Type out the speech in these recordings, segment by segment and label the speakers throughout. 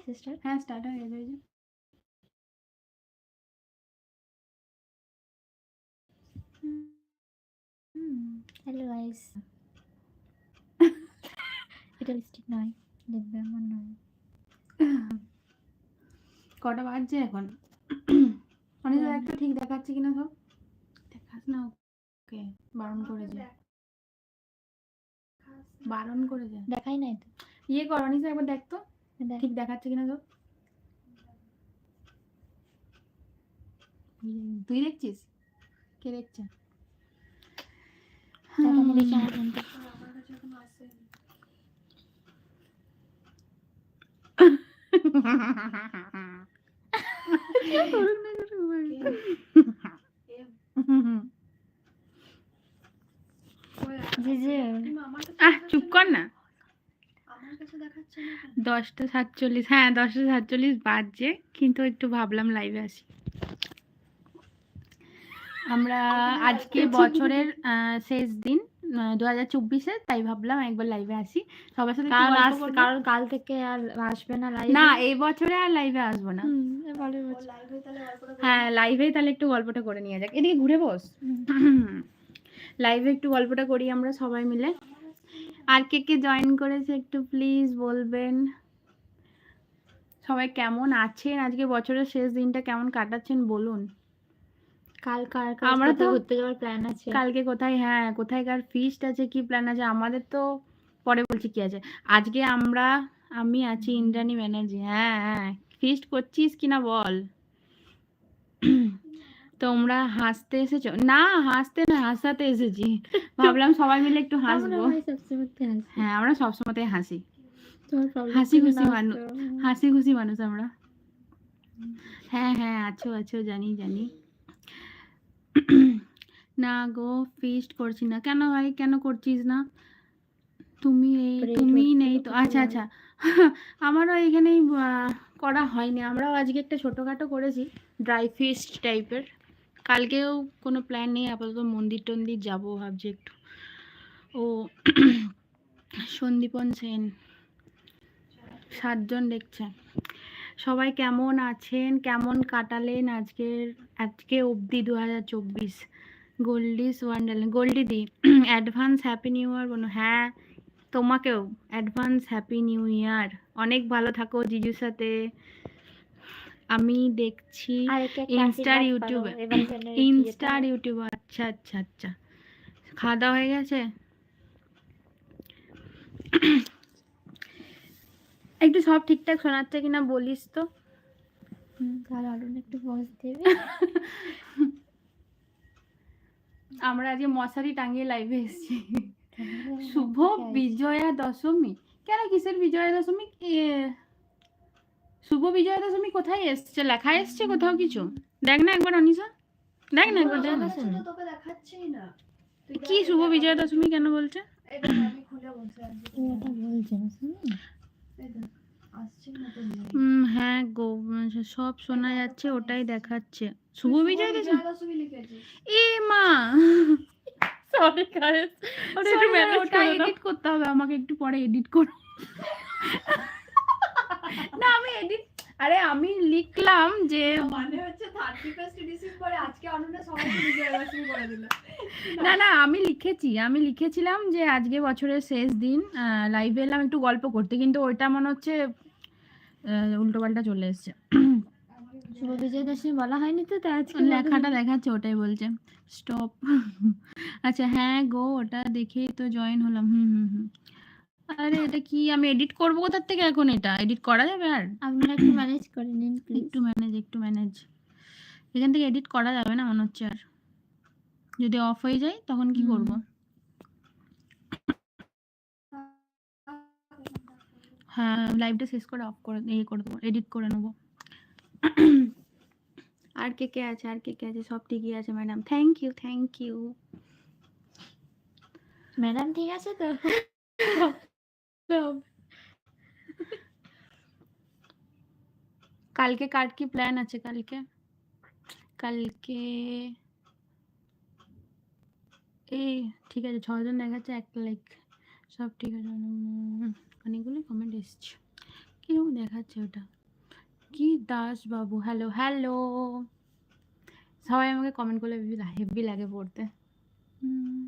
Speaker 1: গেছে স্টার্ট
Speaker 2: হ্যাঁ স্টার্ট হয়ে গেছে ওই যে।
Speaker 1: হ্যালো গাইস এটা লিপস্টিক নয় দেখবে আমার নয়
Speaker 2: কটা বাজছে এখন? অনেক
Speaker 1: হ্যাঁ।
Speaker 2: একটা ঠিক দেখাচ্ছে কিনা সব? দেখাস না ওকে। বারণ করে করেছে বারণ করে করেছে
Speaker 1: দেখাই নাই তো।
Speaker 2: ইয়ে কর অনিসা একবার দেখ তো। ঠিক দেখাচ্ছে কিনা সব তুই দেখছিস? কে দেখছে? আহ চুপ কর না। দশটা সাতচল্লিশ হ্যাঁ দশটা সাতচল্লিশ বাজছে কিন্তু একটু ভাবলাম লাইভে আসি। আমরা আজকে বছরের শেষ দিন দু হাজার চব্বিশে তাই ভাবলাম একবার লাইভে আসি। সবার সাথে একটু
Speaker 1: কাল থেকে আর আসবে না লাইভ
Speaker 2: না এই বছরে আর লাইভে আসব না। হ্যাঁ লাইভেই তাহলে একটু গল্পটা করে নিয়ে যাক। এদিকে ঘুরে বস। লাইভে একটু গল্পটা করি আমরা সবাই মিলে। আর কে কে জয়েন করেছে একটু প্লিজ বলবেন। সবাই কেমন আছেন? আজকে বছরের শেষ দিনটা কেমন কাটাচ্ছেন বলুন।
Speaker 1: কাল কার কার
Speaker 2: আমরা
Speaker 1: তো ঘুরতে যাওয়ার প্ল্যান আছে?
Speaker 2: কালকে কোথায়? হ্যাঁ কোথায়কার ফিস্ট আছে কি প্ল্যান আছে? আমাদের তো পরে বলছি কি আছে। আজকে আমরা আমি আছি ইন্দ্রাণী ব্যানার্জি। হ্যাঁ হ্যাঁ ফিস্ট করছিস কিনা বল? তোমরা হাসতে এসেছ না হাসতে না হাসাতে এসেছি। ভাবলাম সবাই মিলে একটু হাসবো। হ্যাঁ আমরা সবসময় হাসি। হাসি খুশি মানুষ। হাসি খুশি মানুষ আমরা। হ্যাঁ হ্যাঁ আছো আছো জানি জানি। না গো ফিস্ট করছি না। কেন ভাই? কেন করছিস না? তুমি এই তুমি নেই তো।
Speaker 1: তো
Speaker 2: আচ্ছা আচ্ছা। আমারও এখানেই করা হয়নি। আমরাও আজকে একটা ছোটোখাটো করেছি ড্রাই ফিস্ট টাইপের কালকেও কোনো প্ল্যান নেই, আপাতত মন্দির টন্দির যাব ভাবছি একটু। ও সন্দীপন সেন, সাতজন দেখছে। সবাই কেমন আছেন? কেমন কাটালেন আজকের, আজকে অবধি দু হাজার চব্বিশ? Goldie's Wonderland গোল্ডিদি advance happy new year বলো। হ্যাঁ তোমাকেও, অ্যাডভান্স হ্যাপি নিউ ইয়ার। অনেক ভালো থাকো জিজুর সাথে। আমি দেখছি ইনস্টার ইউটিউবে ইনস্টার ইউটিউব আচ্ছা আচ্ছা আচ্ছা। খাওয়া দাওয়া হয়ে গেছে? একটু সব ঠিকঠাক শোনাচ্ছে কিনা বলিস তো।
Speaker 1: হুম, অরুণ একটু পজ দেবে।
Speaker 2: আমরা আজকে মশারি টাঙিয়ে লাইভে এসেছি। শুভ বিজয়া দশমী। কেন কিসের বিজয়া দশমী? শুভ বিজয়া দশমী কোথায় এসছে? লেখা এসছে কোথাও কিছু? দেখ না একবার অনিশা। দেখ না একবার দেখ।
Speaker 1: দেখাচ্ছে না।
Speaker 2: কি শুভ বিজয়া দশমী কেন বলছে? হ্যাঁ গো সব শোনা যাচ্ছে ওটাই দেখাচ্ছে। শুভ বিজয়া দশমী এ মা!
Speaker 1: Sorry guys, ওটা একটু
Speaker 2: করতে হবে আমাকে একটু পরে এডিট করো। না আমি এডিট আরে আমি লিখলাম যে
Speaker 3: মানে হচ্ছে থার্টি ফার্স্ট ডিসেম্বরে আজকে অনন্যা সবাইকে বিজয়া দশমী করে দিল।
Speaker 2: না না আমি লিখেছি আমি লিখেছিলাম যে আজকে বছরের শেষ দিন লাইভে এলাম একটু গল্প করতে কিন্তু ওইটা মনে হচ্ছে উল্টো পাল্টা চলে এসছে।
Speaker 1: শুভ বিজয় দশমী বলা হয়নি তো তাই আজকে
Speaker 2: লেখাটা দেখাচ্ছে ওটাই বলছে। স্টপ আচ্ছা হ্যাঁ গো ওটা দেখেই তো জয়েন হলাম হুম হুম হুম। আরে এটা কি? আমি এডিট করব কোথার থেকে এখন এটা? এডিট করা যাবে আর?
Speaker 1: আপনারা একটু ম্যানেজ করে নিন
Speaker 2: একটু ম্যানেজ একটু ম্যানেজ এখান থেকে এডিট করা যাবে না মনে হচ্ছে আর। যদি অফ হয়ে যায় তখন কি। করব? হ্যাঁ লাইভটা শেষ করে অফ করে ইয়ে করে দেবো এডিট করে নেব। আর কে কে আছে? আর কে কে আছে? সব ঠিকই আছে madam thank you thank you
Speaker 1: madam ঠিক আছে তো?
Speaker 2: কালকে কার কি প্ল্যান আছে কালকে? কালকে এই, ঠিক আছে ছজন দেখাচ্ছে একটা লাইক সব ঠিক আছে। অনেকগুলো কমেন্ট এসছে। কীরকম দেখাচ্ছে ওটা? কি দাস বাবু? হ্যালো হ্যালো সবাই আমাকে কমেন্ট করলে হেভি লাগে পড়তে। হুম।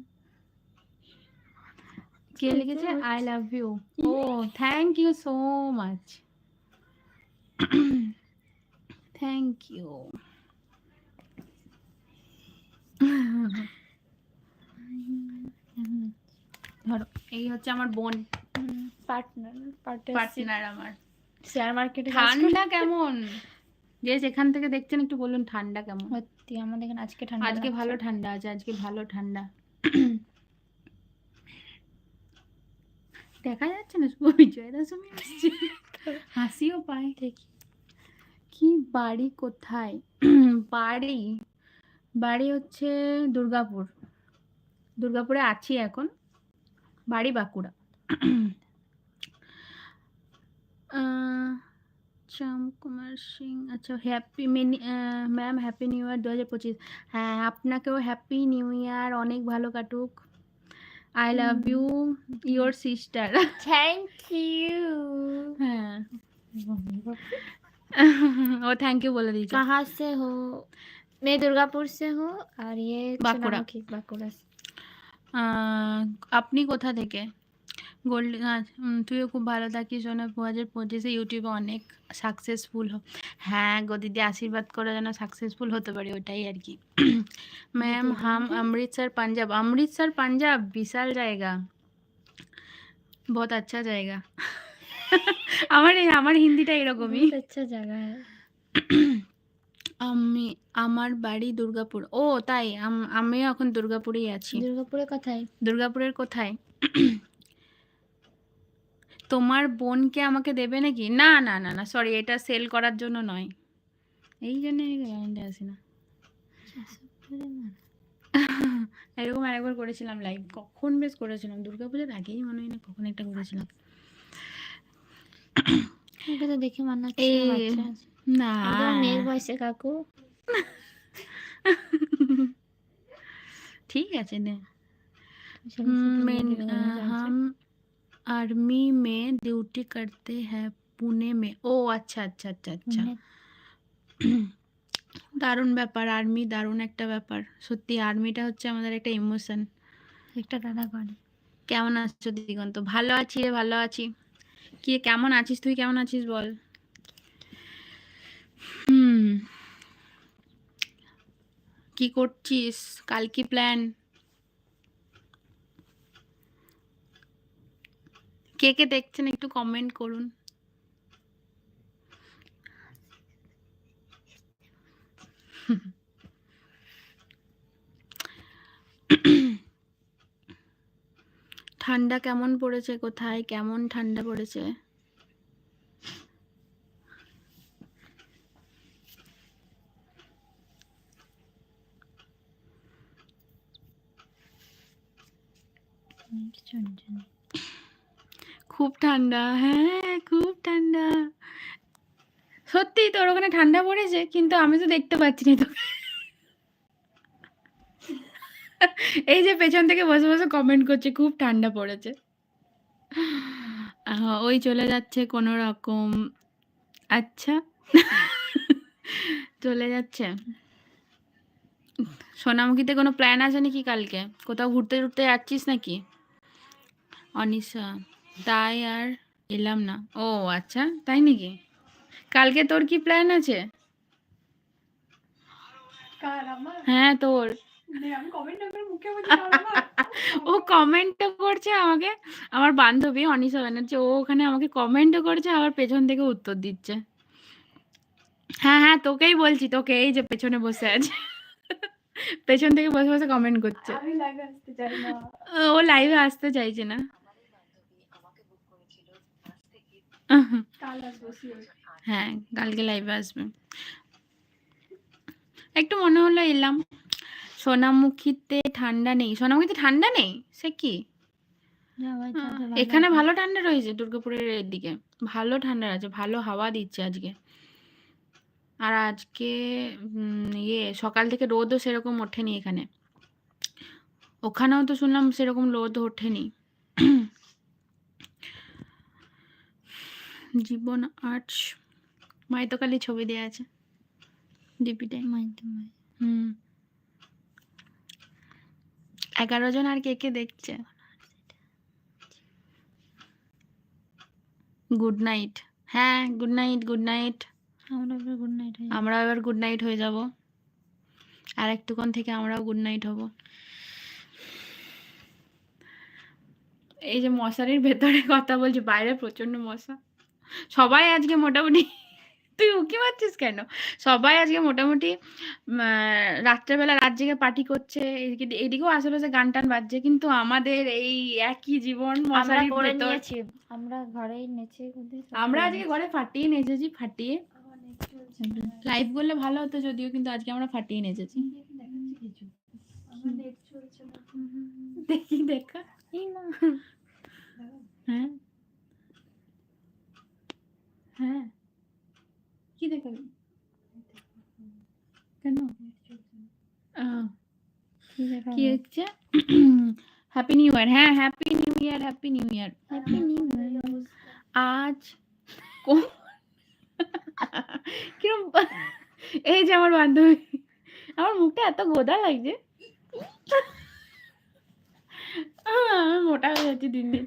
Speaker 2: কে লিখেছে? I love you O thank you so much thank you ধরো এই হচ্ছে আমার বোন।
Speaker 1: পার্টনার
Speaker 2: আমার।
Speaker 1: শেয়ার মার্কেটে
Speaker 2: ঠান্ডা কেমন? যে যেখান থেকে দেখছেন একটু বলুন ঠান্ডা কেমন?
Speaker 1: সত্যি আমাদের এখানে আজকে ঠান্ডা
Speaker 2: আজকে ভালো ঠান্ডা আছে আজকে ভালো ঠান্ডা। দেখা যাচ্ছে না বিজয় দশমী আসছে হাসিও পায়
Speaker 1: দেখি
Speaker 2: কি বাড়ি কোথায়? বাড়ি বাড়ি হচ্ছে দুর্গাপুর। দুর্গাপুরে আছি এখন। বাড়ি বাঁকুড়া। শ্যাম কুমার সিং আচ্ছা happy Mini ma'am happy new year দু হাজার পঁচিশ। হ্যাঁ আপনাকেও হ্যাপি নিউ ইয়ার অনেক ভালো কাটুক। I love you your sister
Speaker 1: thank you
Speaker 2: হ্যাঁ ও থ্যাংক ইউ বলে দিয়েছে
Speaker 1: कहाँ से हो मैं दुर्गापुर से हूँ और ये
Speaker 2: बांकुड़ा।
Speaker 1: सोनामुखी बांकुड़ा से
Speaker 2: আহ, আপনি কোথা থেকে গোল্ড তুইও খুব ভালো থাকিস ওনা দু হাজার পঁচিশে ইউটিউবে অনেক সাকসেসফুল হ্যাঁ গো দিদি আশীর্বাদ করে যেন সাকসেসফুল হতে পারে ওটাই আর কি। ম্যাম হাম অমৃতসর পাঞ্জাব। অমৃতসর পাঞ্জাব বিশাল জায়গা। বহুত আচ্ছা জায়গা। আমার আমার হিন্দিটা এরকমই।
Speaker 1: আচ্ছা জায়গা হ্যাঁ।
Speaker 2: আমি আমার বাড়ি দুর্গাপুর। ও তাই আমিও এখন দুর্গাপুরেই আছি।
Speaker 1: দুর্গাপুরে কোথায়?
Speaker 2: দুর্গাপুরের কোথায়? তোমার বোনকে আমাকে দেবে নাকি? না না না না সরি এটা সেল করার জন্য নয়। এই জন্য লাইনটা আসি না। এরকম আরেকবার করেছিলাম লাইভ কখন বেশ করেছিলাম? দুর্গাপূজার আগেই মনে হয় না কখন একটা করেছিলাম।
Speaker 1: দেখে
Speaker 2: না।
Speaker 1: মেয়ের বয়সে কাকু।
Speaker 2: ঠিক আছে দে। आर्मी में ड्यूटी करते हैं पुणे में ও আচ্ছা আচ্ছা আচ্ছা আচ্ছা
Speaker 1: মানে
Speaker 2: দারুণ ব্যাপার আর্মি দারুণ একটা ব্যাপার সত্যি আর্মিটা হচ্ছে আমাদের একটা ইমোশন
Speaker 1: একটা দাদা করে
Speaker 2: কেমন আছো দিগন্ত ভালো আছি রে ভালো আছি কি রে, কেমন আছিস তুই কেমন আছিস বল হুম কি করছিস কাল কি প্ল্যান কে কে দেখছেন একটু কমেন্ট করুন। ঠান্ডা কেমন পড়েছে কোথায়? কেমন ঠান্ডা পড়েছে?
Speaker 1: জানি
Speaker 2: খুব ঠান্ডা হ্যাঁ খুব ঠান্ডা। সত্যি তোর ওখানে ঠান্ডা পড়েছে? কিন্তু আমি তো দেখতে পাচ্ছি না তো এই যে পেছন থেকে বসে বসে কমেন্ট করছে, খুব ঠান্ডা পড়েছে। ওই চলে যাচ্ছে কোনো রকম। আচ্ছা। চলে যাচ্ছে। সোনামুখীতে কোনো প্ল্যান আছে নাকি কালকে? কোথাও ঘুরতে ঘুরতে যাচ্ছিস নাকি? অনিশা। তাই আর এলাম না। ও আচ্ছা তাই নাকি? কালকে তোর কি প্ল্যান আছে? হ্যাঁ তোর।
Speaker 3: মানে
Speaker 2: ও কমেন্টও করছে আমাকে। আমার বান্ধবী অনিশা ব্যানার্জি ও ওখানে আমাকে কমেন্টও করছে আবার পেছন থেকে উত্তর দিচ্ছে। হ্যাঁ হ্যাঁ তোকেই বলছি তোকে এই যে পেছনে বসে আছে। পেছন থেকে বসে বসে কমেন্ট করছে। ও লাইভে আসতে চাইছে না
Speaker 3: কাল আসব শিওর
Speaker 2: হ্যাঁ কালকে লাইভে আসবে। একটু মনে হলো এলাম। সোনামুখীতে ঠান্ডা নেই। সোনামুখীতে ঠান্ডা নেই? সে কি?
Speaker 1: ভালো
Speaker 2: এখানে ভালো ঠান্ডা রয়েছে দুর্গাপুরের এদিকে। ভালো ঠান্ডা আছে ভালো হাওয়া দিচ্ছে আজকে। আর আজকে ইয়ে সকাল থেকে রোদও সেরকম ওঠেনি এখানে। ওখানেও তো শুনলাম সেরকম রোদ ওঠেনি। জীবন আর্টস। মাইতকালী ছবি দেওয়া আছে।
Speaker 1: মাই
Speaker 2: হুম। এগারো জন আর কে কে দেখছে? গুড নাইট হ্যাঁ গুড নাইট গুড নাইট
Speaker 1: আমরা এবার গুড নাইট
Speaker 2: আমরা এবার গুড নাইট হয়ে যাব। আর একটুক্ষণ থেকে আমরাও গুড নাইট হব। এই যে মশারির ভেতরে কথা বলছি বাইরে প্রচণ্ড মশা। সবাই আজকে মোটামুটি তুই উকি মারছিস কেন? সবাই আজকে মোটামুটি রাত্রেবেলা রাত জেগে পার্টি করছে এদিকে এদিকেও আশেপাশে গান টান বাজছে কিন্তু আমাদের এই একই জীবন
Speaker 1: আমরা
Speaker 2: মশারির
Speaker 1: করে নিয়েছি আমরা ঘরেই নেচে
Speaker 2: আমরা আজকে ঘরে ফাটিয়ে নেচেছি ফাটিয়ে। লাইভ করলে ভালো হতো যদিও কিন্তু আজকে আমরা ফাটিয়ে নেচেছি। দেখি দেখা
Speaker 1: এই না
Speaker 2: হ্যাঁ হ্যাঁ কি দেখাবি কেন?
Speaker 1: কি
Speaker 2: হচ্ছে? হ্যাপি নিউ ইয়ার হ্যাঁ happy new year happy new
Speaker 1: year New Year.
Speaker 3: এই
Speaker 2: আজ কিরম এই যে আমার বান্ধবী। আমার মুখটা এত গোদা লাগছে। আমি মোটা হয়ে যাচ্ছি দিন দিন।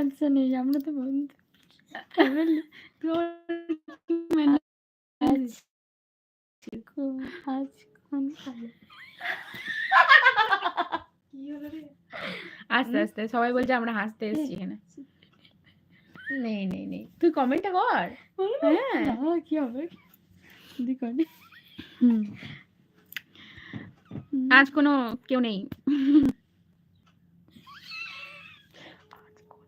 Speaker 1: আচ্ছা নেই আমরা তো বন্ধু।
Speaker 2: তোর মানে
Speaker 1: আজ কোন কালে?
Speaker 3: কি হলো রে
Speaker 2: আস্তে আস্তে সবাই বলছে আমরা হাসতে এসেছি এখানে। নেই নেই নেই। তুই কমেন্টটা কর। হ্যাঁ।
Speaker 1: না, কি হবে।
Speaker 2: আজ কোনো কেউ নেই
Speaker 1: ধন্যবাদ দিচ্ছি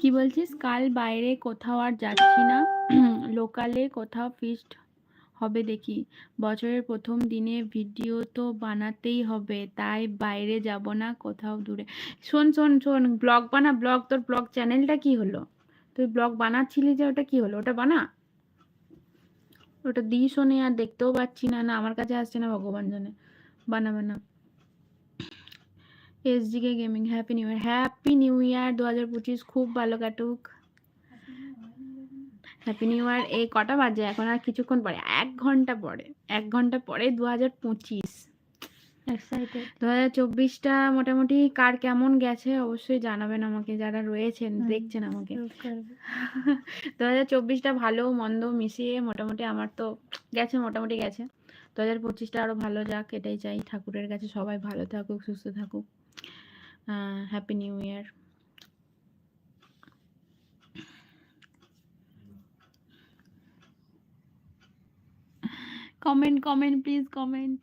Speaker 3: কি
Speaker 2: বলছিস? কাল বাইরে কোথাও আর যাচ্ছি না। লোকালে কোথাও ফিস্ট হবে দেখি। বছরের প্রথম দিনে ভিডিও তো বানাতেই হবে, তাই বাইরে যাব না কোথাও দূরে। শোন শোন শোন ব্লগ বানা ব্লগ তোর ব্লগ চ্যানেলটা কি হলো? তুই ব্লগ বানাচ্ছিলি যে ওটা কি হলো? ওটা বানা। ওটা দিই শোনে আর দেখতেও পাচ্ছি না না, আমার কাছে আসছে না ভগবান জানে। বানা বানা। SDK gaming happy new year. Happy new year দু হাজার পঁচিশ খুব ভালো কাটুক। হ্যাপি নিউ ইয়ার এই কটা বাজে এখন আর কিছুক্ষণ পরে এক ঘণ্টা পরে এক ঘণ্টা পরে দু হাজার পঁচিশ। দু হাজার চব্বিশটা মোটামুটি কার কেমন গেছে অবশ্যই জানাবেন আমাকে যারা রয়েছেন। দেখছেন আমাকে। দু হাজার চব্বিশটা ভালো মন্দ মিশিয়ে মোটামুটি আমার তো গেছে মোটামুটি গেছে। দু হাজার পঁচিশটা আরও ভালো যাক, এটাই চাই। ঠাকুরের কাছে সবাই ভালো থাকুক, সুস্থ থাকুক। Happy new year comment comment please comment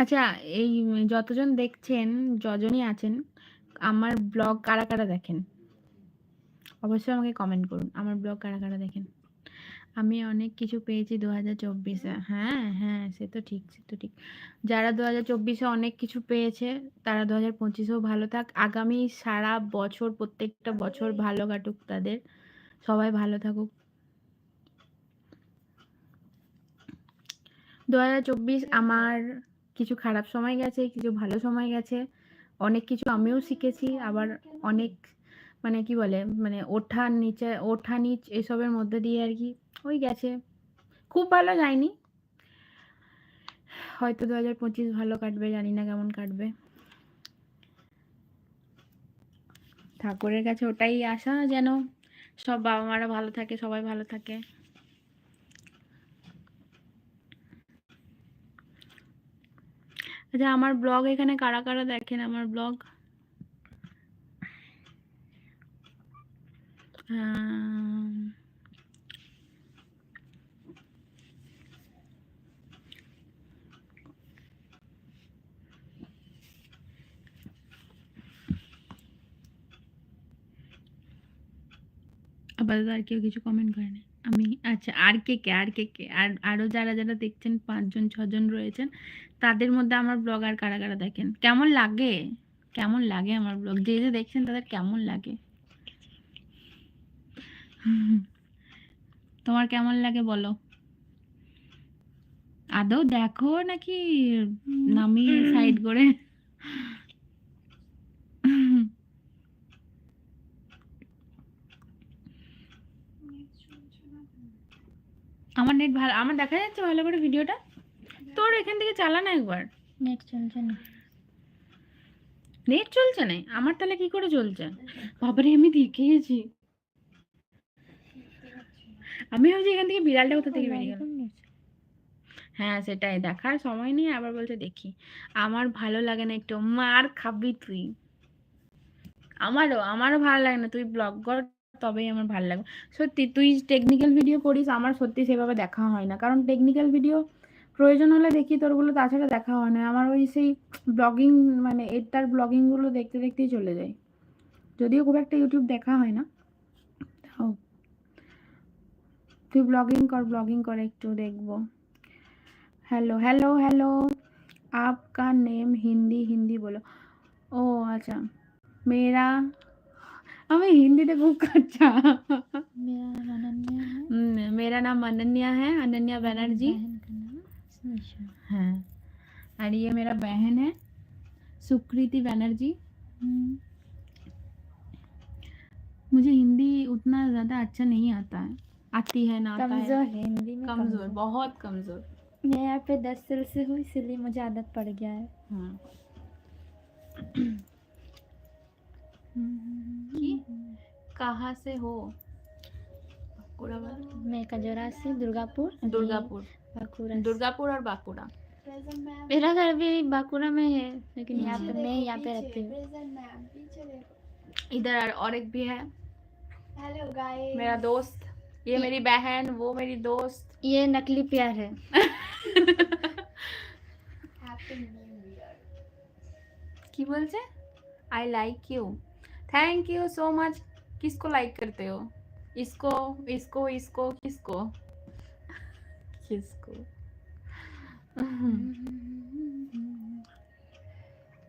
Speaker 2: আচ্ছা এই যতজন দেখছেন, যজনই আছেন, আমার ব্লগ কারা কারা দেখেন? অবশ্যই আমাকে কমেন্ট করুন, আমার ব্লগ কারা কারা দেখেন? আমি অনেক কিছু পেয়েছি দু হাজার চব্বিশে। হ্যাঁ হ্যাঁ সে তো ঠিক, সে তো ঠিক। যারা দু হাজার চব্বিশে অনেক কিছু পেয়েছে, তারা দু হাজার পঁচিশেও ভালো থাক। আগামী সারা বছর, প্রত্যেকটা বছর ভালো কাটুক তাদের। সবাই ভালো থাকুক। দু হাজার চব্বিশ আমার কিছু খারাপ সময় গেছে, কিছু ভালো সময় গেছে। অনেক কিছু আমিও শিখেছি, আবার অনেক মানে কি বলে মানে ওঠা নিচে, ওঠা নিচ এসবের মধ্যে দিয়ে আর কি ওই গেছে। খুব ভালো যায়নি। হয়তো দু হাজার পঁচিশ ভালো কাটবে, জানি না কেমন কাটবে। ঠাকুরের কাছে ওটাই আশা, যেন সব বাবা মারা ভালো থাকে, সবাই ভালো থাকে। আচ্ছা আমার ব্লগ এখানে কারা কারা দেখেন? আমার ব্লগ আপাতত আর কেউ কিছু কমেন্ট করেনি। আমি আচ্ছা আর কে কে, আর কে কে? আর আরও যারা যারা দেখছেন, পাঁচজন, ছজন রয়েছেন, তাদের মধ্যে আমার ব্লগ আর কারা কারা দেখেন? কেমন লাগে? কেমন লাগে আমার ব্লগ যে যে দেখছেন, তাদের কেমন লাগে? তোমার কেমন লাগে বলো? আদৌ দেখো নাকি নামিয়ে সাইড করে? আমার নেট ভালো আমার দেখা যাচ্ছে ভালো করে ভিডিওটা। তোর এখান থেকে চালা না একবার।
Speaker 1: নেট চলছে না।
Speaker 2: নেট চলছে না? আমার তাহলে কি করে চলছে? বাবারে আমি দেখে গেছি। আমি ভাবছি এখান থেকে বিড়ালটা কোথা থেকে বেরিয়ে গেল? হ্যাঁ সেটাই। দেখার সময় নেই আবার বলছে দেখি। আমার ভালো লাগে না একটু। মার খাবি তুই। আমারও আমারও ভালো লাগে না। তুই ব্লগ কর। তবেই আমার ভালো লাগে সত্যি তুই টেকনিক্যাল ভিডিও করিস আমার সত্যি সেভাবে দেখা হয় না কারণ টেকনিক্যাল ভিডিও প্রয়োজন হলে দেখি তোরগুলো তাছাড়া দেখা হয় না আমার ওই সেই ব্লগিং মানে এটার ব্লগিংগুলো দেখতে দেখতেই চলে যায় যদিও খুব একটা ইউটিউব দেখা হয় না তাও তুই ব্লগিং কর ব্লগিং করে একটু দেখবো हेलो हेलो हेलो आपका नेम हिंदी हिंदी बोलो ओ अच्छा मेरा हमें हिंदी तो खूब अच्छा
Speaker 1: मेरा अनन्या है।
Speaker 2: मेरा नाम अनन्या है अनन्या बनर्जी।
Speaker 1: सुनीशा।
Speaker 2: हाँ और ये मेरा बहन है सुकृति बनर्जी।
Speaker 1: हम्म,
Speaker 2: मुझे हिंदी उतना ज़्यादा अच्छा नहीं आता है। आती है ना आता
Speaker 1: कमज़ोर
Speaker 2: है
Speaker 1: है हिंदी में
Speaker 2: कमज़ोर। बहुत कमज़ोर।
Speaker 1: मैं यहाँ पे दस साल से हूँ इसीलिए मुझे आदत पड़ गया है।
Speaker 2: हाँ। की कहाँ से हो? बांकुड़ा
Speaker 1: मैं। कजोरा से दुर्गापुर।
Speaker 2: दुर्गापुर।
Speaker 1: बांकुड़ा
Speaker 2: दुर्गापुर और बांकुड़ा।
Speaker 1: मेरा घर भी बांकुड़ा में है लेकिन यहाँ पे। मैं यहाँ पे रहती हूँ।
Speaker 2: इधर और एक भी है।
Speaker 3: हेलो गाइस
Speaker 2: मेरा दोस्त। ये ये मेरी बहन वो मेरी दोस्त।
Speaker 1: ये नकली प्यार है।
Speaker 2: की बोलते I like you thank you so much किसको लाइक करते हो इसको इसको इसको किसको किसको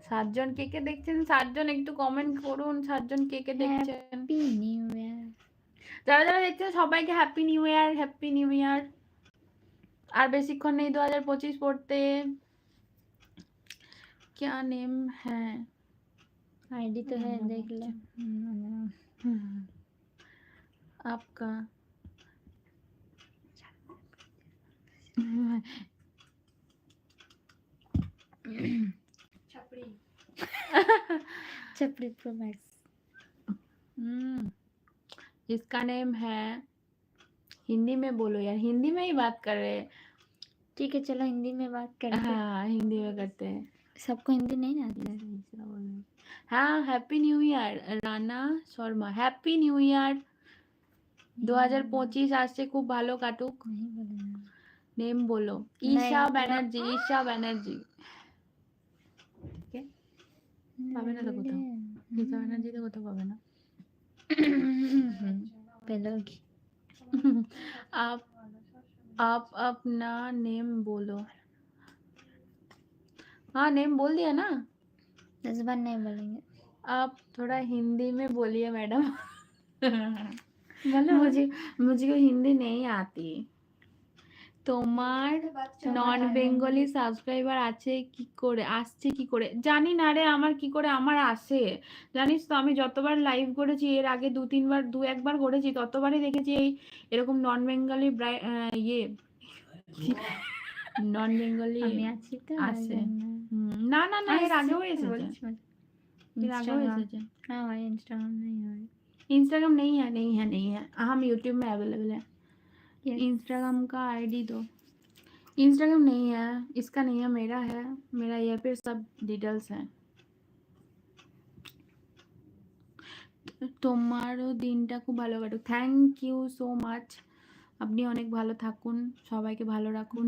Speaker 2: সাতজন কে কে দেখছেন সাতজন একটু কমেন্ট করুন সাতজন কে কে দেখছেন
Speaker 1: हैप्पी न्यू ईयर
Speaker 2: যারা যারা দেখছেন সবাইকে happy new year happy new year আর বেশিক্ষণ নেই দু হাজার পঁচিশ পড়তে क्या नेम है
Speaker 1: आईडी तो है
Speaker 2: हम्म,
Speaker 1: देख ले।
Speaker 2: आपका।
Speaker 3: छपरी।
Speaker 1: चपड़ी प्रो मैक्स
Speaker 2: हम्म, इसका नेम है हिंदी में बोलो यार हिंदी में ही बात कर रहे हैं।
Speaker 1: ठीक है चलो हिंदी में बात करते हैं।
Speaker 2: हाँ हिंदी में करते हैं।
Speaker 1: सबको हिंदी नहीं ना आती है
Speaker 2: हाँ happy new year Rana Sharma happy new year দু হাজার পঁচিশ আসছে খুব ভালো কাটুক
Speaker 1: नहीं बोलना
Speaker 2: নেম বলো
Speaker 1: नहीं,
Speaker 2: ঈশা
Speaker 1: तो-
Speaker 2: ব্যানার্জি ঈশা ব্যানার্জি পাবে না তো কোথাও ঈশা ব্যানার্জি তো কোথাও পাবে না
Speaker 1: पेलोगी
Speaker 2: आप आप अपना नेम बोलो हाँ नेम बोल दिया ना
Speaker 1: दस बार नहीं बोलेंगे
Speaker 2: आप थोड़ा हिंदी में बोलिए मैडम
Speaker 1: बोलो
Speaker 2: मुझे मुझे हिंदी नहीं आती তোমার নন বেঙ্গলি সাবস্ক্রাইবার আছে কি করে আসছে কি করে জানি না রে আমার কি করে আমার আসে জানিস তো আমি যতবার লাইভ করেছি এর আগে দু তিনবার দু একবার করেছি ততবারই দেখেছি এই এরকম নন বেঙ্গলি ইয়ে নন বেঙ্গলি
Speaker 1: আমি আছি তো
Speaker 2: আছে।
Speaker 1: ওই জন্য।
Speaker 2: না না না এর
Speaker 1: আসছে,
Speaker 2: আগেও এসেছে
Speaker 1: বলছি, বলছি।
Speaker 2: এর আগেও
Speaker 1: Instagram।
Speaker 2: এসেছে
Speaker 1: हाँ भाई इंस्टाग्राम नहीं है
Speaker 2: इंस्टाग्राम नहीं है नहीं है नहीं है हम यूट्यूब में अवेलेबल है
Speaker 1: Yes.
Speaker 2: इंस्टाग्राम का आईडी दो इंस्टाग्राम नहीं है इसका नहीं है मेरा है मेरा ये पे सब डिटेल्स है তোমারও দিনটা খুব ভালো কাটুক থ্যাংক ইউ সো মাচ আপনি অনেক ভালো থাকুন, সবাইকে ভালো রাখুন।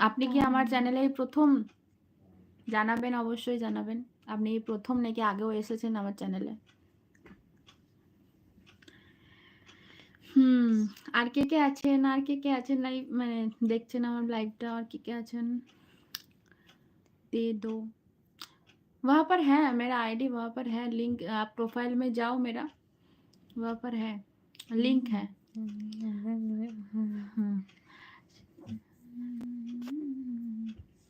Speaker 2: আপনি কি আমার চ্যানেলে প্রথম? জানাবেন, অবশ্যই জানাবেন। আপনি প্রথম নাকি আগেও এসেছেন আমার চ্যানেলে? হুম, আর কে কে আছেন? আর কে কে আছেন? লাইভ মানে দেখছেন আমার লাইভটা আর কে কে আছেন? দে দো। वहां पर है मेरा आईडी वहां पर है लिंक आप प्रोफाइल में जाओ मेरा वहां पर है लिंक है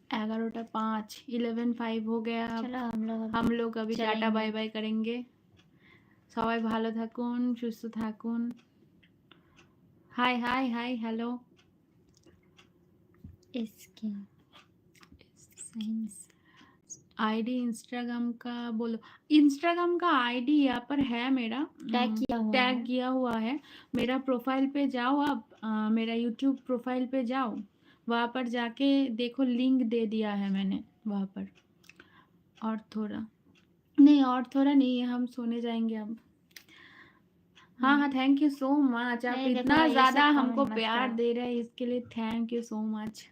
Speaker 2: हाँ ग्यारहटा पाँच इलेवन फाइव हो गया अब
Speaker 1: চলো हम लोग
Speaker 2: हम लोग अभी टाटा
Speaker 1: चलेंगे।
Speaker 2: बाय बाय करेंगे সবাই ভালো থাকুন সুস্থ থাকুন হাই হাই হাই হ্যালো
Speaker 1: इसके साइंस
Speaker 2: ID Instagram का बोलो इंस्टाग्राम का आईडी यहाँ पर है मेरा
Speaker 1: टैग किया हुआ
Speaker 2: टैग
Speaker 1: है।
Speaker 2: किया हुआ है। मेरा प्रोफ़ाइल पे जाओ आप मेरा यूट्यूब प्रोफ़ाइल पे जाओ वहाँ पर जाके देखो लिंक दे दिया है मैंने वहाँ पर। और थोड़ा नहीं और थोड़ा नहीं है हम सोने जाएँगे अब। हाँ हाँ थैंक यू सो मच आप इतना ज़्यादा हमको प्यार दे रहे हैं इसके लिए thank you so much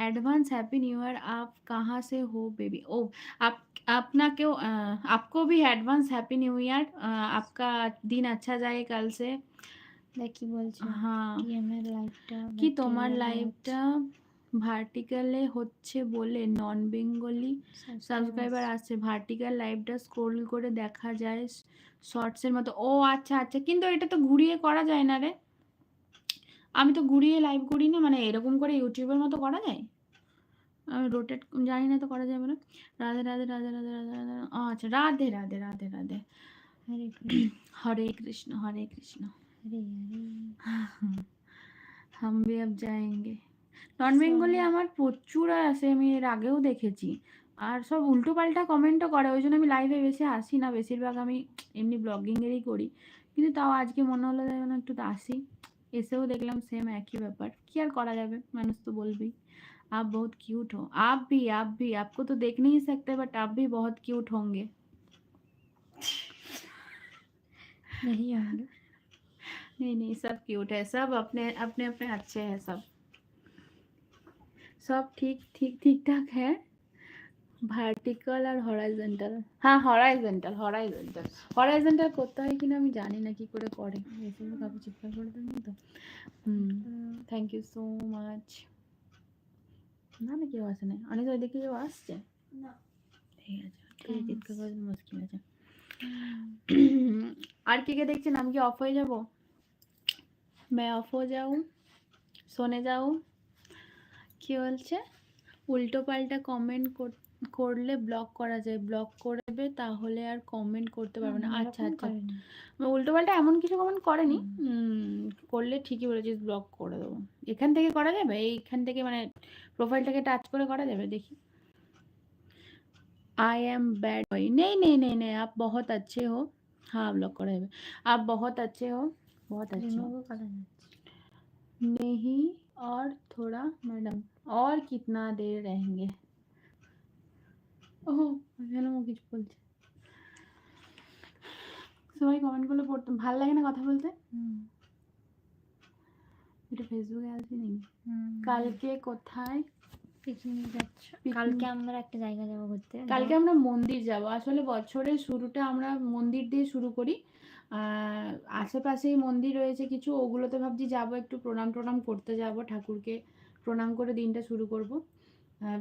Speaker 2: advance happy new year आप कहाँ से हो बेबी ओ आप अपना क्यों अ, आपको भी एडवांस हैप्पी न्यू ईयर आपका दिन अच्छा जाए कल से
Speaker 1: দেখি বলছো
Speaker 2: হ্যাঁ
Speaker 1: কি আমার লাইফটা
Speaker 2: কি তোমার লাইফটা ভার্টিক্যালে হচ্ছে বলে নন বেঙ্গলি সাবস্ক্রাইবার আসছে ভার্টিক্যাল লাইভটা স্ক্রোল করে দেখা যায় শর্টসের মতো ও আচ্ছা আচ্ছা কিন্তু এটা তো ঘুরিয়ে করা যায় না রে আমি তো ঘুরিয়ে লাইভ করি না মানে এরকম করে ইউটিউবের মতো করা যায়? আমি রোটেট জানি না তো করা যাবে না রাধে রাধে রাধে রাধে রাধে রাধে আচ্ছা রাধে রাধে রাধে রাধে।
Speaker 1: হরে কৃষ্ণ
Speaker 2: হরে কৃষ্ণ হরে কৃষ্ণ।
Speaker 1: হরে হরে
Speaker 2: হাম ভি আব যায়েঙ্গে নন বেঙ্গলি আমার প্রচুর আসে আমি এর আগেও দেখেছি। আর সব উল্টো পাল্টা কমেন্টও করে ওই জন্য আমি লাইভে বেশি আসি না। বেশিরভাগ আমি এমনি ব্লগিংয়েরই করি। কিন্তু তাও আজকে মনে হলো যেন একটু আসি। এসেও দেখলাম সেম একই ব্যাপার কি আর করা যাবে মানুষ তো বলবেই आप बहुत क्यूट हो आप भी आप भी आपको तो देख नहीं सकते बट आप भी बहुत क्यूट होंगे
Speaker 1: नहीं होंगे
Speaker 2: नहीं नहीं सब क्यूट है सब अपने अपने अपने अच्छे हैं सब सब ठीक ठीक ठीक ठाक है ভার্টিক্যাল আর হরাইজেন্টাল হ্যাঁ হরাইজেন্টাল হরাইজেন্টাল হরাইজেন্টাল করতে হয় কিনা আমি জানি না কি করে করে। কাপড় চিৎকার করে দেবেন তো? হুম। থ্যাংক ইউ সো মাচ না না কেউ আসে না অনেক ওইদিকে কেউ আসছে?
Speaker 3: না।
Speaker 2: ঠিক আছে। ঠিক চিৎকার করে মুশকিল আছে। আর কে কে দেখছেন? আমি কি অফ হয়ে যাব? मैं অফ হয়ে যাও শোনে যাও। কি বলছে? উল্টো পাল্টা কমেন্ট করলে ব্লক করা যায়। ব্লক করবে তাহলে আর কমেন্ট করতে পারবে না। আচ্ছা আচ্ছা। উল্টো পাল্টা এমন কিছু কমেন্ট করেনি। করলে ঠিকই বলেছিস ব্লক করে দেবো। এখান থেকে করা যাবে? এইখান থেকে মানে প্রোফাইলটাকে টাচ করে করা যাবে? দেখি। আই एम ব্যাড बॉय নেই নেই নেই নেই। আপ बहुत अच्छे হো। হ্যাঁ ब्लॉक করা যাবে। আপ बहुत अच्छे হো। बहुत अच्छे हो नहीं और थोड़ा मैडम और कितना देर रहेंगे ও কিছু বলছে। সবাই কমেন্টগুলো পড়তে ভালো লাগে না কথা বলতে? এটা ফেসবুকে আসবি নাকি? কালকে কোথায়?
Speaker 1: পিকনিক যাচ্ছ কালকে আমরা একটা জায়গা যাব ঘুরতে।
Speaker 2: কালকে আমরা মন্দির যাব। আসলে বছরের শুরুটা আমরা মন্দির দিয়ে শুরু করি। আহ, আশেপাশেই মন্দির রয়েছে কিছু। ওগুলোতে ভাবছি যাব একটু প্রণাম টনাম করতে যাব। ঠাকুরকে প্রণাম করে দিনটা শুরু করব।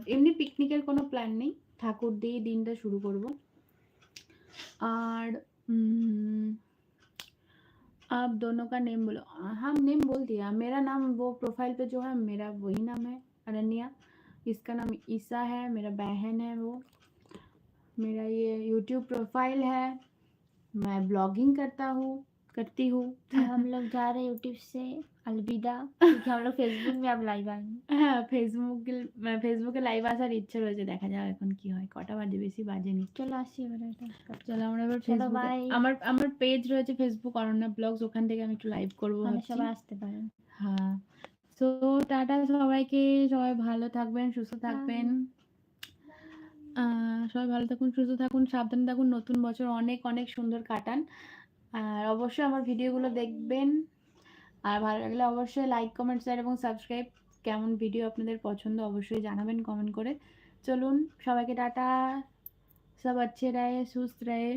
Speaker 2: এমনি পিকনিকের কোনো প্ল্যান নেই। ঠাকুর দিয়ে দিনটা শুরু করব और हम्म, आप दोनों का नेम बोलो हम नेम बोल दिया मेरा नाम वो प्रोफाइल पे जो है मेरा वही नाम है अरण्या इसका नाम ईसा है मेरा बहन है वो मेरा ये यूट्यूब प्रोफाइल है मैं ब्लॉगिंग करता हूँ करती हूँ
Speaker 1: हम लोग जा रहे हैं यूट्यूब से अलविदा क्योंकि हम लोग फेसबुक में अब लाइव आएंगे
Speaker 2: হ্যাঁ ফেসবুকে ফেসবুকে লাইভ আসার ইচ্ছে রয়েছে দেখা যাক এখন কি হয় কটা বাজে বেশি বাজেনি
Speaker 1: চলো আসি এবার এটা
Speaker 2: চলো আমরা এবার
Speaker 1: চলো,
Speaker 2: ফেসবুকে
Speaker 1: bye.
Speaker 2: আমার আমার পেজ রয়েছে ফেসবুক অরণ্যা ব্লগস ওখান থেকে আমি একটু লাইভ করবো
Speaker 1: মানে
Speaker 2: ভাবছি।
Speaker 1: সবাই আসতে পারেন
Speaker 2: হ্যাঁ তো টাটা সবাইকে সবাই ভালো থাকবেন সুস্থ থাকবেন আহ, সবাই ভালো থাকুন সুস্থ থাকুন সাবধানে থাকুন নতুন বছর অনেক অনেক সুন্দর কাটান আর অবশ্যই আমার ভিডিওগুলো দেখবেন আর ভালো লাগলে অবশ্যই লাইক কমেন্ট শেয়ার এবং সাবস্ক্রাইব কেমন ভিডিও আপনাদের পছন্দ অবশ্যই জানাবেন কমেন্ট করে। চলুন, সবাইকে টাটা। সব আচ্ছে রায় সুস্থ
Speaker 1: রায়